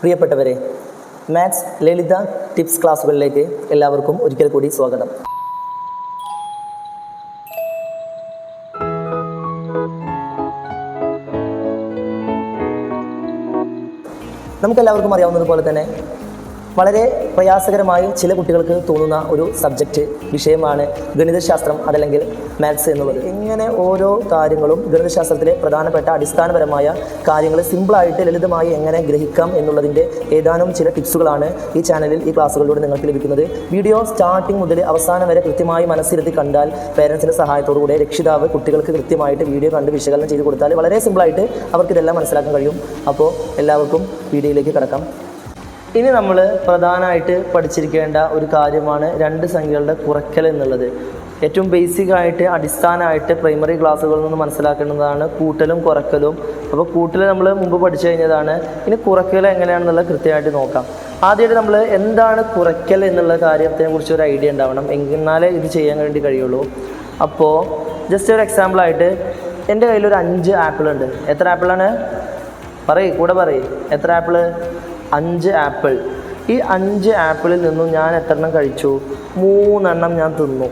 പ്രിയപ്പെട്ടവരെ മാത്സ് ലളിത ടിപ്സ് ക്ലാസ്സുകളിലേക്ക് എല്ലാവർക്കും ഒരിക്കൽ കൂടി സ്വാഗതം. നമുക്കെല്ലാവർക്കും അറിയാവുന്നതുപോലെ തന്നെ വളരെ പ്രയാസകരമായി ചില കുട്ടികൾക്ക് തോന്നുന്ന ഒരു സബ്ജക്റ്റ് വിഷയമാണ് ഗണിതശാസ്ത്രം അതല്ലെങ്കിൽ മാത്സ് എന്നുള്ളത്. ഇങ്ങനെ ഓരോ കാര്യങ്ങളും ഗണിതശാസ്ത്രത്തിലെ പ്രധാനപ്പെട്ട അടിസ്ഥാനപരമായ കാര്യങ്ങൾ സിമ്പിളായിട്ട് ലളിതമായി എങ്ങനെ ഗ്രഹിക്കാം എന്നുള്ളതിന്റെ ഏതാനും ചില ടിപ്സുകളാണ് ഈ ചാനലിൽ ഈ ക്ലാസ്സുകളിലൂടെ നിങ്ങൾക്ക് ലഭിക്കുന്നത്. വീഡിയോ സ്റ്റാർട്ടിംഗ് മുതൽ അവസാനം വരെ കൃത്യമായി മനസ്സിരുത്തി കണ്ടാൽ പേരൻസിന്റെ സഹായത്തോടുകൂടെ രക്ഷിതാവ് കുട്ടികൾക്ക് കൃത്യമായിട്ട് വീഡിയോ കണ്ട് വിശകലനം ചെയ്ത് കൊടുത്താൽ വളരെ സിമ്പിളായിട്ട് അവർക്ക് ഇതെല്ലാം മനസ്സിലാക്കാൻ കഴിയും. അപ്പോൾ എല്ലാവർക്കും വീഡിയോയിലേക്ക് കിടക്കാം. ഇനി നമ്മൾ പ്രധാനമായിട്ട് പഠിച്ചിരിക്കേണ്ട ഒരു കാര്യമാണ് രണ്ട് സംഖ്യകളുടെ കുറയ്ക്കൽ എന്നുള്ളത്. ഏറ്റവും ബേസിക് ആയിട്ട് അടിസ്ഥാനമായിട്ട് പ്രൈമറി ക്ലാസ്സുകളിൽ നിന്ന് മനസ്സിലാക്കേണ്ടതാണ് കൂട്ടലും കുറയ്ക്കലും. അപ്പോൾ കൂട്ടൽ നമ്മൾ മുമ്പ് പഠിച്ചു കഴിഞ്ഞതാണ്. ഇനി കുറയ്ക്കൽ എങ്ങനെയാണെന്നുള്ളത് കൃത്യമായിട്ട് നോക്കാം. ആദ്യമായിട്ട് നമ്മൾ എന്താണ് കുറയ്ക്കൽ എന്നുള്ള കാര്യത്തിനെ കുറിച്ച് ഒരു ഐഡിയ ഉണ്ടാവണം. എന്നാലേ ഇത് ചെയ്യാൻ വേണ്ടി കഴിയുള്ളൂ. അപ്പോൾ ജസ്റ്റ് ഒരു എക്സാമ്പിളായിട്ട് എന്റെ കയ്യിൽ ഒരു അഞ്ച് ആപ്പിൾ ഉണ്ട് എത്ര ആപ്പിളാണ്? പറയ് കൂടെ പറയ്. എത്ര ആപ്പിൾ? അഞ്ച് ആപ്പിൾ. ഈ അഞ്ച് ആപ്പിളിൽ നിന്നും ഞാൻ എത്രണ്ണം കഴിച്ചു? മൂന്നെണ്ണം ഞാൻ തിന്നു.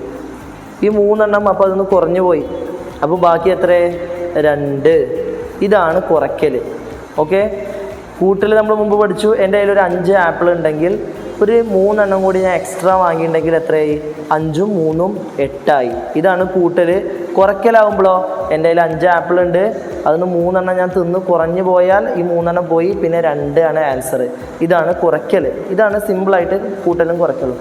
ഈ മൂന്നെണ്ണം അപ്പോൾ അതൊന്ന് കുറഞ്ഞു പോയി. അപ്പോൾ ബാക്കി എത്ര? രണ്ട്. ഇതാണ് കുറയ്ക്കൽ ഓക്കെ? കൂട്ടിൽ നമ്മൾ മുമ്പ് പഠിച്ചു. എന്റെ കയ്യിൽ ഒരു അഞ്ച് ആപ്പിൾ ഉണ്ടെങ്കിൽ ഒരു മൂന്നെണ്ണം കൂടി ഞാൻ എക്സ്ട്രാ വാങ്ങിയിട്ടുണ്ടെങ്കിൽ എത്രയായി? അഞ്ചും മൂന്നും എട്ടായി. ഇതാണ് കൂട്ടൽ കുറയ്ക്കലാവുമ്പോഴോ എന്റെ കയ്യിൽ അഞ്ച് ആപ്പിൾ ഉണ്ട്. അതിന് മൂന്നെണ്ണം ഞാൻ തിന്ന് കുറഞ്ഞു പോയാൽ ഈ മൂന്നെണ്ണം പോയി പിന്നെ രണ്ട് ആണ് ആൻസർ ഇതാണ് കുറയ്ക്കൽ. ഇതാണ് സിമ്പിളായിട്ട് കൂട്ടലും കുറയ്ക്കലും.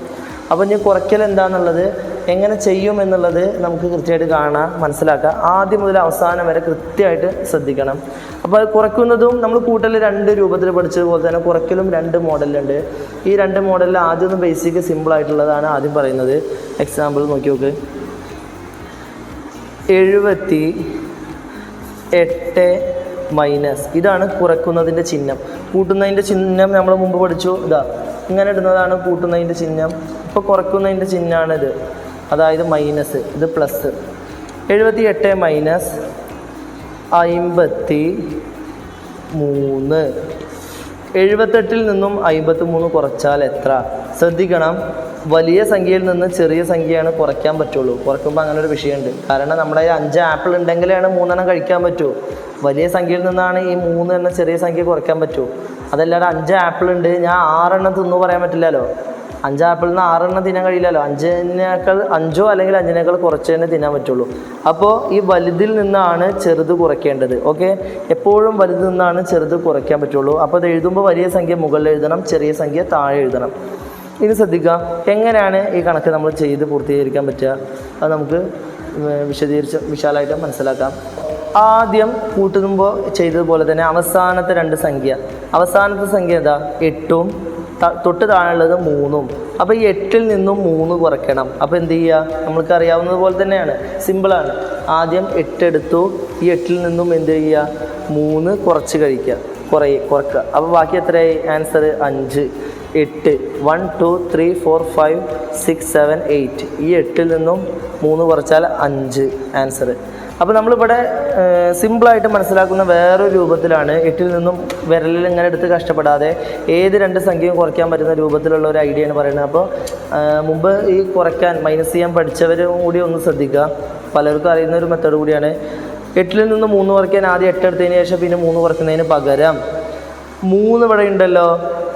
അപ്പോൾ ഇനി കുറയ്ക്കൽ എന്താണെന്നുള്ളത് എങ്ങനെ ചെയ്യും എന്നുള്ളത് നമുക്ക് കൃത്യമായിട്ട് കാണാം മനസ്സിലാക്കാം. ആദ്യം മുതൽ അവസാനം വരെ കൃത്യമായിട്ട് ശ്രദ്ധിക്കണം. അപ്പോൾ അത് കുറയ്ക്കുന്നതും നമ്മൾ കൂട്ടൽ രണ്ട് രൂപത്തിൽ പഠിച്ചതുപോലെ തന്നെ കുറയ്ക്കലും രണ്ട് മോഡലുണ്ട് ഈ രണ്ട് മോഡലിൽ ആദ്യം ഒന്ന് ബേസിക് സിമ്പിളായിട്ടുള്ളതാണ് ആദ്യം പറയുന്നത്. എക്സാമ്പിൾ നോക്കി നോക്ക്. എഴുപത്തി എട്ട് മൈനസ്. ഇതാണ് കുറയ്ക്കുന്നതിന്റെ ചിഹ്നം. കൂട്ടുന്നതിന്റെ ചിഹ്നം നമ്മൾ മുമ്പ് പഠിച്ചു. ഇതാ ഇങ്ങനെ ഇടുന്നതാണ് കൂട്ടുന്നതിന്റെ ചിഹ്നം. ഇപ്പോൾ കുറയ്ക്കുന്നതിന്റെ ചിഹ്നമാണിത് അതായത് മൈനസ് ഇത് പ്ലസ് എഴുപത്തി എട്ട് മൈനസ് അയിമ്പത്തി മൂന്ന് എഴുപത്തെട്ടിൽ നിന്നും അയിമ്പത്തി മൂന്ന് കുറച്ചാൽ എത്ര? ശ്രദ്ധിക്കണം. വലിയ സംഖ്യയിൽ നിന്ന് ചെറിയ സംഖ്യയാണ് കുറയ്ക്കാൻ പറ്റുള്ളൂ. കുറയ്ക്കുമ്പോൾ അങ്ങനെ ഒരു വിഷയമുണ്ട്. കാരണം നമ്മുടെ അഞ്ച് ആപ്പിൾ ഉണ്ടെങ്കിലാണ് മൂന്നെണ്ണം കഴിക്കാൻ പറ്റൂ. വലിയ സംഖ്യയിൽ നിന്നാണ് ഈ മൂന്ന് എണ്ണം ചെറിയ സംഖ്യ കുറയ്ക്കാൻ പറ്റൂ. അതല്ലാതെ അഞ്ച് ആപ്പിൾ ഉണ്ട് ഞാൻ ആറെണ്ണം തിന്നു പറയാൻ പറ്റില്ലല്ലോ. അഞ്ച് ആപ്പിളിൽ നിന്ന് ആറെണ്ണം തിന്നാൻ കഴിയില്ലല്ലോ. അഞ്ചിനേക്കാൾ അഞ്ചോ അല്ലെങ്കിൽ അഞ്ചിനേക്കാൾ കുറച്ച് തന്നെ തിന്നാൻ പറ്റുള്ളൂ. അപ്പോൾ ഈ വലുതിൽ നിന്നാണ് ചെറുത് കുറയ്ക്കേണ്ടത്. ഓക്കെ? എപ്പോഴും വലുതിൽ നിന്നാണ് ചെറുത് കുറയ്ക്കാൻ പറ്റുള്ളൂ. അപ്പോൾ അത് എഴുതുമ്പോൾ വലിയ സംഖ്യ മുകളിൽ എഴുതണം ചെറിയ സംഖ്യ താഴെ എഴുതണം. ഇനി ശ്രദ്ധിക്കുക. എങ്ങനെയാണ് ഈ കണക്ക് നമ്മൾ ചെയ്ത് പൂർത്തീകരിക്കാൻ പറ്റുക? അത് നമുക്ക് വിശദീകരിച്ച് വിശാലമായിട്ട് മനസ്സിലാക്കാം. ആദ്യം കൂട്ടുമ്പോൾ ചെയ്തതുപോലെ തന്നെ അവസാനത്തെ രണ്ട് സംഖ്യ. അവസാനത്തെ സംഖ്യ എന്താ എട്ടും തൊട്ട് താഴെയുള്ളത് മൂന്നും. അപ്പോൾ ഈ എട്ടിൽ നിന്നും മൂന്ന് കുറയ്ക്കണം. അപ്പോൾ എന്ത് ചെയ്യുക നമ്മൾക്ക് അറിയാവുന്നത് പോലെ തന്നെയാണ്. സിമ്പിളാണ് ആദ്യം എട്ടെടുത്തു. ഈ എട്ടിൽ നിന്നും എന്ത് ചെയ്യുക മൂന്ന് കുറച്ച് കഴിക്കുക. കുറേ കുറക്കുക. അപ്പോൾ ബാക്കി എത്രയായി? ആൻസർ അഞ്ച്. എട്ട് one two three four five six seven eight ഈ എട്ടിൽ നിന്നും മൂന്ന് കുറച്ചാൽ അഞ്ച് ആൻസർ അപ്പോൾ നമ്മളിവിടെ സിമ്പിളായിട്ട് മനസ്സിലാക്കുന്ന വേറൊരു രൂപത്തിലാണ് എട്ടിൽ നിന്നും വിരലിൽ ഇങ്ങനെ എടുത്ത് കഷ്ടപ്പെടാതെ ഏത് രണ്ട് സംഖ്യയും കുറയ്ക്കാൻ പറ്റുന്ന രൂപത്തിലുള്ള ഒരു ഐഡിയ ആണ് പറയുന്നത്. അപ്പോൾ മുമ്പ് ഈ കുറയ്ക്കാൻ മൈനസ് ചെയ്യാൻ പഠിച്ചവരും കൂടി ഒന്ന് ശ്രദ്ധിക്കുക. പലർക്കും അറിയുന്ന ഒരു മെത്തേഡ് കൂടിയാണ്. എട്ടിൽ നിന്ന് മൂന്ന് കുറയ്ക്കാൻ ആദ്യം എട്ടെടുത്തതിന് ശേഷം പിന്നെ മൂന്ന് കുറയ്ക്കുന്നതിന് പകരം മൂന്ന് ഇവിടെ ഉണ്ടല്ലോ.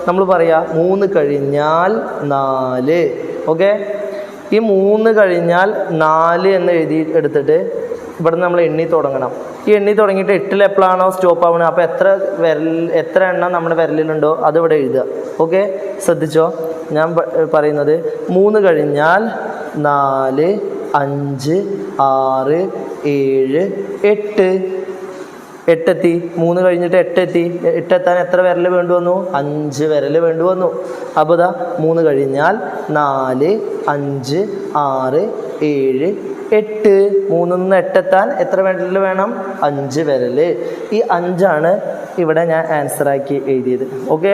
നമ്മൾ പറയാ മൂന്ന് കഴിഞ്ഞാൽ നാല്. ഓക്കെ? ഈ മൂന്ന് കഴിഞ്ഞാൽ നാല് എന്ന് എഴുതി എടുത്തിട്ട് ഇവിടെ നമ്മൾ എണ്ണി തുടങ്ങണം. ഈ എണ്ണി തുടങ്ങിയിട്ട് എട്ടിൽ എപ്പോഴാണോ സ്റ്റോപ്പ് ആവണത് അപ്പോൾ എത്ര വിരൽ എത്ര എണ്ണം നമ്മുടെ വിരലിലുണ്ടോ അത് ഇവിടെ എഴുതുക. ഓക്കെ? ശ്രദ്ധിച്ചോ? ഞാൻ പറയുന്നത് മൂന്ന് കഴിഞ്ഞാൽ നാല് അഞ്ച് ആറ് ഏഴ് എട്ട്. എട്ടെത്തി മൂന്ന് കഴിഞ്ഞിട്ട് എട്ടെത്തി. എട്ടെത്താൻ എത്ര വിരൽ വേണ്ടി വന്നു? അഞ്ച് വിരൽ വേണ്ടി വന്നു. അപ്പോൾ ദാ മൂന്ന് കഴിഞ്ഞാൽ നാല് അഞ്ച് ആറ് ഏഴ് എട്ട്. മൂന്നിൽ നിന്ന് എട്ടെത്താൻ എത്ര വിരൽ വേണം? അഞ്ച് വിരൽ. ഈ അഞ്ചാണ് ഇവിടെ ഞാൻ ആൻസറാക്കി എഴുതിയത്. ഓക്കെ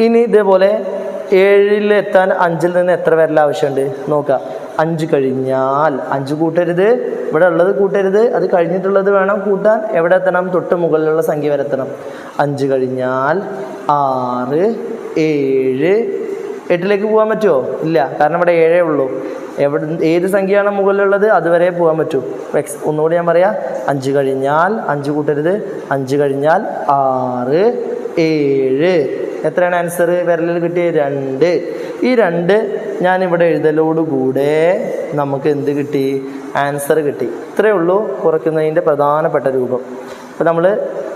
ഇനി ഇതേപോലെ ഏഴിലെത്താൻ അഞ്ചിൽ നിന്ന് എത്ര വിരൽ ആവശ്യമുണ്ട്? നോക്കാം. അഞ്ച് കഴിഞ്ഞാൽ അഞ്ച് കൂട്ടരുത്. ഇവിടെ ഉള്ളത് കൂട്ടരുത്. അത് കഴിഞ്ഞിട്ടുള്ളത് വേണം കൂട്ടാൻ. എവിടെ എത്തണം? തൊട്ട് മുകളിലുള്ള സംഖ്യ വരെ എത്തണം. അഞ്ച് കഴിഞ്ഞാൽ ആറ് ഏഴ്. എട്ടിലേക്ക് പോകാൻ പറ്റുമോ? ഇല്ല. കാരണം ഇവിടെ ഏഴേ ഉള്ളൂ. എവിടെ ഏത് സംഖ്യയാണ് മുകളിലുള്ളത്? അതുവരെ പോകാൻ പറ്റൂ. എക്സ് ഒന്നുകൂടി ഞാൻ പറയാം. അഞ്ച് കഴിഞ്ഞാൽ അഞ്ച് കൂട്ടരുത്. അഞ്ച് കഴിഞ്ഞാൽ ആറ് ഏഴ്. എത്രയാണ് ആൻസർ വിരലിൽ കിട്ടിയ രണ്ട്. ഈ രണ്ട് ഞാനിവിടെ എഴുതലോടുകൂടെ നമുക്ക് എന്ത് കിട്ടി? ആൻസർ കിട്ടി. ഇത്രയേ ഉള്ളൂ കുറയ്ക്കുന്നതിന്റെ പ്രധാനപ്പെട്ട രൂപം. അപ്പോൾ നമ്മൾ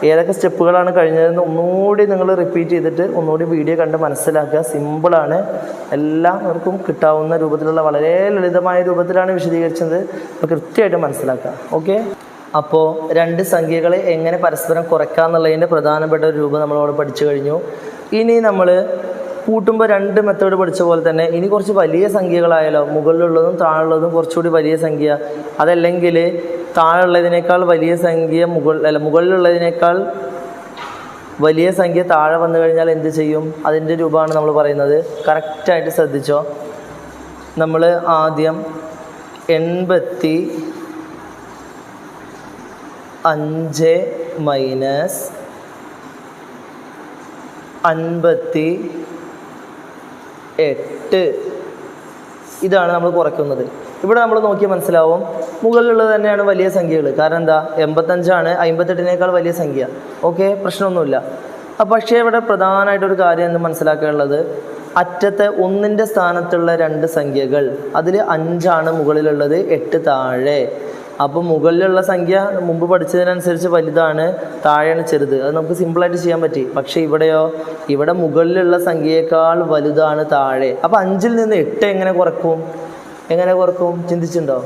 ഏതൊക്കെ സ്റ്റെപ്പുകളാണ് കഴിഞ്ഞതെന്ന് ഒന്നുകൂടി നിങ്ങൾ റിപ്പീറ്റ് ചെയ്തിട്ട് ഒന്നുകൂടി വീഡിയോ കണ്ട് മനസ്സിലാക്കുക. സിമ്പിളാണ് എല്ലാവർക്കും കിട്ടാവുന്ന രൂപത്തിലുള്ള വളരെ ലളിതമായ രൂപത്തിലാണ് വിശദീകരിച്ചത്. അപ്പോൾ കൃത്യമായിട്ട് മനസ്സിലാക്കുക. ഓക്കെ അപ്പോൾ രണ്ട് സംഖ്യകളെ എങ്ങനെ പരസ്പരം കുറയ്ക്കുക എന്നുള്ളതിന്റെ പ്രധാനപ്പെട്ട ഒരു രൂപം നമ്മളവിടെ പഠിച്ചു കഴിഞ്ഞു. ഇനി നമ്മൾ കൂട്ടുമ്പോൾ രണ്ട് മെത്തേഡ് പഠിച്ച പോലെ തന്നെ ഇനി കുറച്ച് വലിയ സംഖ്യകളായാലോ മുകളിലുള്ളതും താഴെയുള്ളതും കുറച്ചുകൂടി വലിയ സംഖ്യ. അതല്ലെങ്കിൽ താഴെയുള്ളതിനേക്കാൾ വലിയ സംഖ്യ മുകൾ അല്ല മുകളിലുള്ളതിനേക്കാൾ വലിയ സംഖ്യ താഴെ വന്നു കഴിഞ്ഞാൽ എന്ത് ചെയ്യും? അതിന്റെ രൂപമാണ് നമ്മൾ പറയുന്നത്. കറക്റ്റായിട്ട് ശ്രദ്ധിച്ചോ? നമ്മൾ ആദ്യം എൺപത്തി അഞ്ച് മൈനസ് അൻപത്തി എട്ട്. ഇതാണ് നമ്മൾ കുറയ്ക്കുന്നത്. ഇവിടെ നമ്മൾ നോക്കിയാൽ മനസ്സിലാവും. മുകളിലുള്ളത് തന്നെയാണ് വലിയ സംഖ്യകൾ കാരണം എന്താ? എൺപത്തഞ്ചാണ്. അമ്പത്തെട്ടിനേക്കാൾ വലിയ സംഖ്യ. ഓക്കെ? പ്രശ്നമൊന്നുമില്ല. പക്ഷേ ഇവിടെ പ്രധാനമായിട്ടൊരു കാര്യം എന്ന് മനസ്സിലാക്കാനുള്ളത്. അറ്റത്തെ ഒന്നിന്റെ സ്ഥാനത്തുള്ള രണ്ട് സംഖ്യകൾ. അതിൽ അഞ്ചാണ് മുകളിലുള്ളത് എട്ട് താഴെ. അപ്പോൾ മുകളിലുള്ള സംഖ്യ മുമ്പ് പഠിച്ചതിനനുസരിച്ച് വലുതാണ് താഴെയാണ് ചെറുത്. അത് നമുക്ക് സിമ്പിളായിട്ട് ചെയ്യാൻ പറ്റി. പക്ഷേ ഇവിടെയോ ഇവിടെ മുകളിലുള്ള സംഖ്യയേക്കാൾ വലുതാണ് താഴെ. അപ്പോൾ അഞ്ചിൽ നിന്ന് എട്ട് എങ്ങനെ കുറക്കും? എങ്ങനെ കുറക്കും? ചിന്തിച്ചിട്ടുണ്ടോ?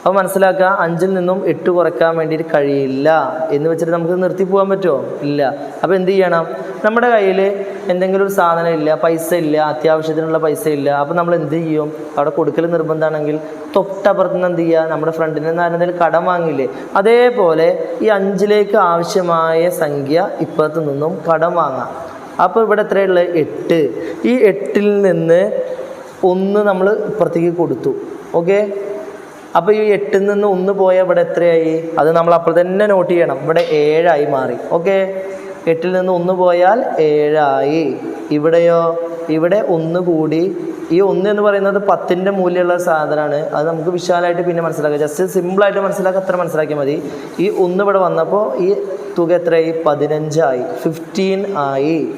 അപ്പോൾ മനസ്സിലാക്കുക അഞ്ചിൽ നിന്നും എട്ട് കുറയ്ക്കാൻ വേണ്ടിയിട്ട് കഴിയില്ല. എന്ന് വെച്ചിട്ട് നമുക്ക് നിർത്തി പോകാൻ പറ്റുമോ? ഇല്ല. അപ്പോൾ എന്ത് ചെയ്യണം? നമ്മുടെ കയ്യിൽ എന്തെങ്കിലും ഒരു സാധനം ഇല്ല പൈസ ഇല്ല അത്യാവശ്യത്തിനുള്ള പൈസ ഇല്ല അപ്പോൾ നമ്മൾ എന്ത് ചെയ്യും? അവിടെ കൊടുക്കൽ നിർബന്ധമാണെങ്കിൽ തൊട്ടപ്പുറത്ത് നിന്ന് എന്ത് ചെയ്യുക? നമ്മുടെ ഫ്രണ്ടിൽ നിന്ന് ആരെന്തെങ്കിലും കടം വാങ്ങില്ലേ? അതേപോലെ ഈ അഞ്ചിലേക്ക് ആവശ്യമായ സംഖ്യ ഇപ്പുറത്ത് നിന്നും കടം വാങ്ങാം. അപ്പോൾ ഇവിടെ എത്രയുള്ളത് എട്ട്. ഈ എട്ടിൽ നിന്ന് ഒന്ന് നമ്മൾ ഇപ്പുറത്തേക്ക് കൊടുത്തു. ഓക്കെ? അപ്പോൾ ഈ എട്ടിൽ നിന്ന് ഒന്ന് പോയാൽ ഇവിടെ എത്രയായി? അത് നമ്മൾ അപ്പോൾ തന്നെ നോട്ട് ചെയ്യണം. ഇവിടെ ഏഴായി മാറി. ഓക്കെ എട്ടിൽ നിന്ന് ഒന്ന് പോയാൽ ഏഴായി. ഇവിടെയോ? ഇവിടെ ഒന്ന് കൂടി. ഈ ഒന്ന് എന്ന് പറയുന്നത് പത്തിന്റെ മൂല്യമുള്ള സാധനമാണ്. അത് നമുക്ക് വിശാലമായിട്ട് പിന്നെ മനസ്സിലാക്കാം. ജസ്റ്റ് സിമ്പിളായിട്ട് മനസ്സിലാക്കുക അത്ര മനസ്സിലാക്കിയാൽ മതി. ഈ ഒന്ന് ഇവിടെ വന്നപ്പോൾ ഈ തുക എത്രയായി? പതിനഞ്ചായി. ഫിഫ്റ്റീൻ ആയി.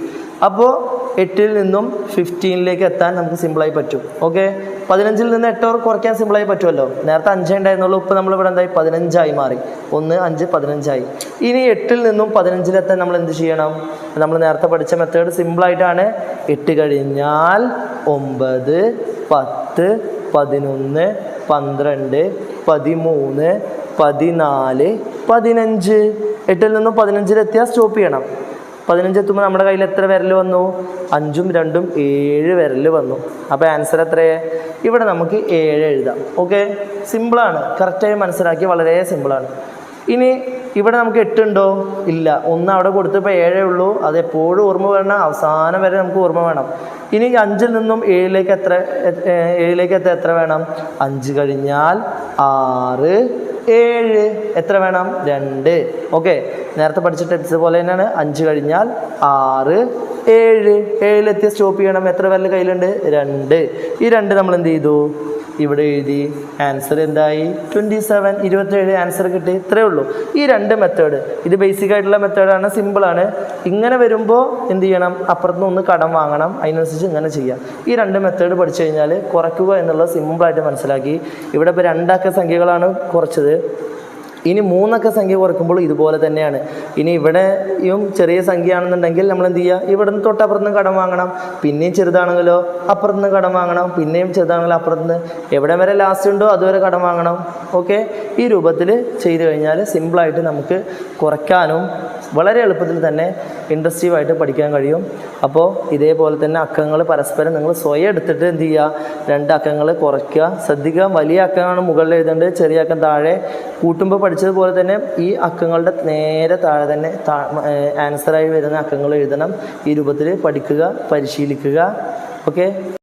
അപ്പോൾ എട്ടിൽ നിന്നും ഫിഫ്റ്റീനിലേക്ക് എത്താൻ നമുക്ക് സിമ്പിളായി പറ്റും. ഓക്കെ പതിനഞ്ചിൽ നിന്ന് എട്ട് ഓർ കുറയ്ക്കാൻ സിമ്പിളായി പറ്റുമല്ലോ? നേരത്തെ അഞ്ചേ ഉണ്ടായിരുന്നുള്ളൂ ഇപ്പോൾ നമ്മളിവിടെ എന്തായി? പതിനഞ്ചായി മാറി. ഒന്ന് അഞ്ച് പതിനഞ്ചായി. ഇനി എട്ടിൽ നിന്നും പതിനഞ്ചിലെത്താൻ നമ്മൾ എന്ത് ചെയ്യണം? നമ്മൾ നേരത്തെ പഠിച്ച മെത്തേഡ് സിമ്പിളായിട്ടാണ് എട്ട് കഴിഞ്ഞാൽ ഒമ്പത് പത്ത് പതിനൊന്ന് പന്ത്രണ്ട് പതിമൂന്ന് പതിനാല് പതിനഞ്ച്. എട്ടിൽ നിന്നും പതിനഞ്ചിലെത്തിയാൽ സ്റ്റോപ്പ് ചെയ്യണം. പതിനഞ്ച് എത്തുമ്പോൾ നമ്മുടെ കയ്യിൽ എത്ര വിരൽ വന്നു? അഞ്ചും രണ്ടും ഏഴ് വിരൽ വന്നു. അപ്പോൾ ആൻസർ എത്രയേ? ഇവിടെ നമുക്ക് ഏഴ് എഴുതാം. ഓക്കെ സിമ്പിളാണ് കറക്റ്റായി മനസ്സിലാക്കി വളരെ സിമ്പിളാണ് ഇനി ഇവിടെ നമുക്ക് എട്ടുണ്ടോ ഇല്ല. ഒന്ന് അവിടെ കൊടുത്തപ്പോൾ ഏഴേ ഉള്ളൂ. അത് എപ്പോഴും ഓർമ്മ വേണം അവസാനം വരെ നമുക്ക് ഓർമ്മ വേണം. ഇനി അഞ്ചിൽ നിന്നും ഏഴിലേക്ക് എത്ര ഏഴിലേക്ക് എത്ര എത്ര വേണം? അഞ്ച് കഴിഞ്ഞാൽ ആറ് ഏഴ്. എത്ര വേണം? രണ്ട്. ഓക്കെ. നേരത്തെ പഠിച്ച ടിപ്സ് പോലെ തന്നെയാണ്. അഞ്ച് കഴിഞ്ഞാൽ ആറ്. ഏഴ്. ഏഴിലെത്തിയ സ്റ്റോപ്പ് ചെയ്യണം. എത്ര വിരൽ കയ്യിലുണ്ട്? രണ്ട്. ഈ രണ്ട് നമ്മൾ എന്ത് ചെയ്തു? ഇവിടെ എഴുതി. ആൻസർ എന്തായി? ട്വന്റി സെവൻ ഇരുപത്തേഴ് ആൻസർ കിട്ടി. ഇത്രയേ ഉള്ളൂ. ഈ രണ്ട് മെത്തേഡ് ഇത് ബേസിക് ആയിട്ടുള്ള മെത്തേഡാണ് സിമ്പിളാണ് ഇങ്ങനെ വരുമ്പോൾ എന്ത് ചെയ്യണം? അപ്പുറത്തുനിന്ന് ഒന്ന് കടം വാങ്ങണം. അതിനനുസരിച്ച് ഇങ്ങനെ ചെയ്യാം. ഈ രണ്ട് മെത്തേഡ് പഠിച്ചു കഴിഞ്ഞാൽ കുറയ്ക്കുക എന്നുള്ളത് സിമ്പിളായിട്ട് മനസ്സിലാക്കി. ഇവിടെ ഇപ്പോൾ രണ്ടക്ക സംഖ്യകളാണ് കുറച്ചത്. ഇനി മൂന്നക്ക സംഖ്യ കുറയ്ക്കുമ്പോൾ ഇതുപോലെ തന്നെയാണ്. ഇനി ഇവിടെയും ചെറിയ സംഖ്യയാണെന്നുണ്ടെങ്കിൽ നമ്മൾ എന്ത് ചെയ്യുക? ഇവിടെ നിന്ന് തൊട്ടപ്പുറത്ത് കടം വാങ്ങണം. പിന്നെയും ചെറുതാണെങ്കിലോ അപ്പുറത്ത് നിന്ന് കടം വാങ്ങണം. പിന്നെയും ചെറുതാണെങ്കിലോ അപ്പുറത്ത് നിന്ന് എവിടെ വരെ ലാസ്റ്റ് ഉണ്ടോ അതുവരെ കടം വാങ്ങണം. ഓക്കെ ഈ രൂപത്തിൽ ചെയ്തു കഴിഞ്ഞാൽ സിമ്പിളായിട്ട് നമുക്ക് കുറയ്ക്കാനും വളരെ എളുപ്പത്തിൽ തന്നെ ഇൻട്രസ്റ്റീവായിട്ട് പഠിക്കാൻ കഴിയും. അപ്പോൾ ഇതേപോലെ തന്നെ അക്കങ്ങൾ പരസ്പരം നിങ്ങൾ സ്വയം എടുത്തിട്ട് എന്ത് ചെയ്യുക? രണ്ട് അക്കങ്ങൾ കുറയ്ക്കുക. ശ്രദ്ധിക്കുക. വലിയ അക്കമാണ് മുകളിൽ എഴുതേണ്ടത്. ചെറിയ അക്കം താഴെ. കൂട്ടുമ്പോൾ പഠിച്ചതുപോലെ തന്നെ ഈ അക്കങ്ങളുടെ നേരെ താഴെ തന്നെ ആൻസറായി വരുന്ന അക്കങ്ങൾ എഴുതണം. ഈ രൂപത്തിൽ പഠിക്കുക പരിശീലിക്കുക. ഓക്കെ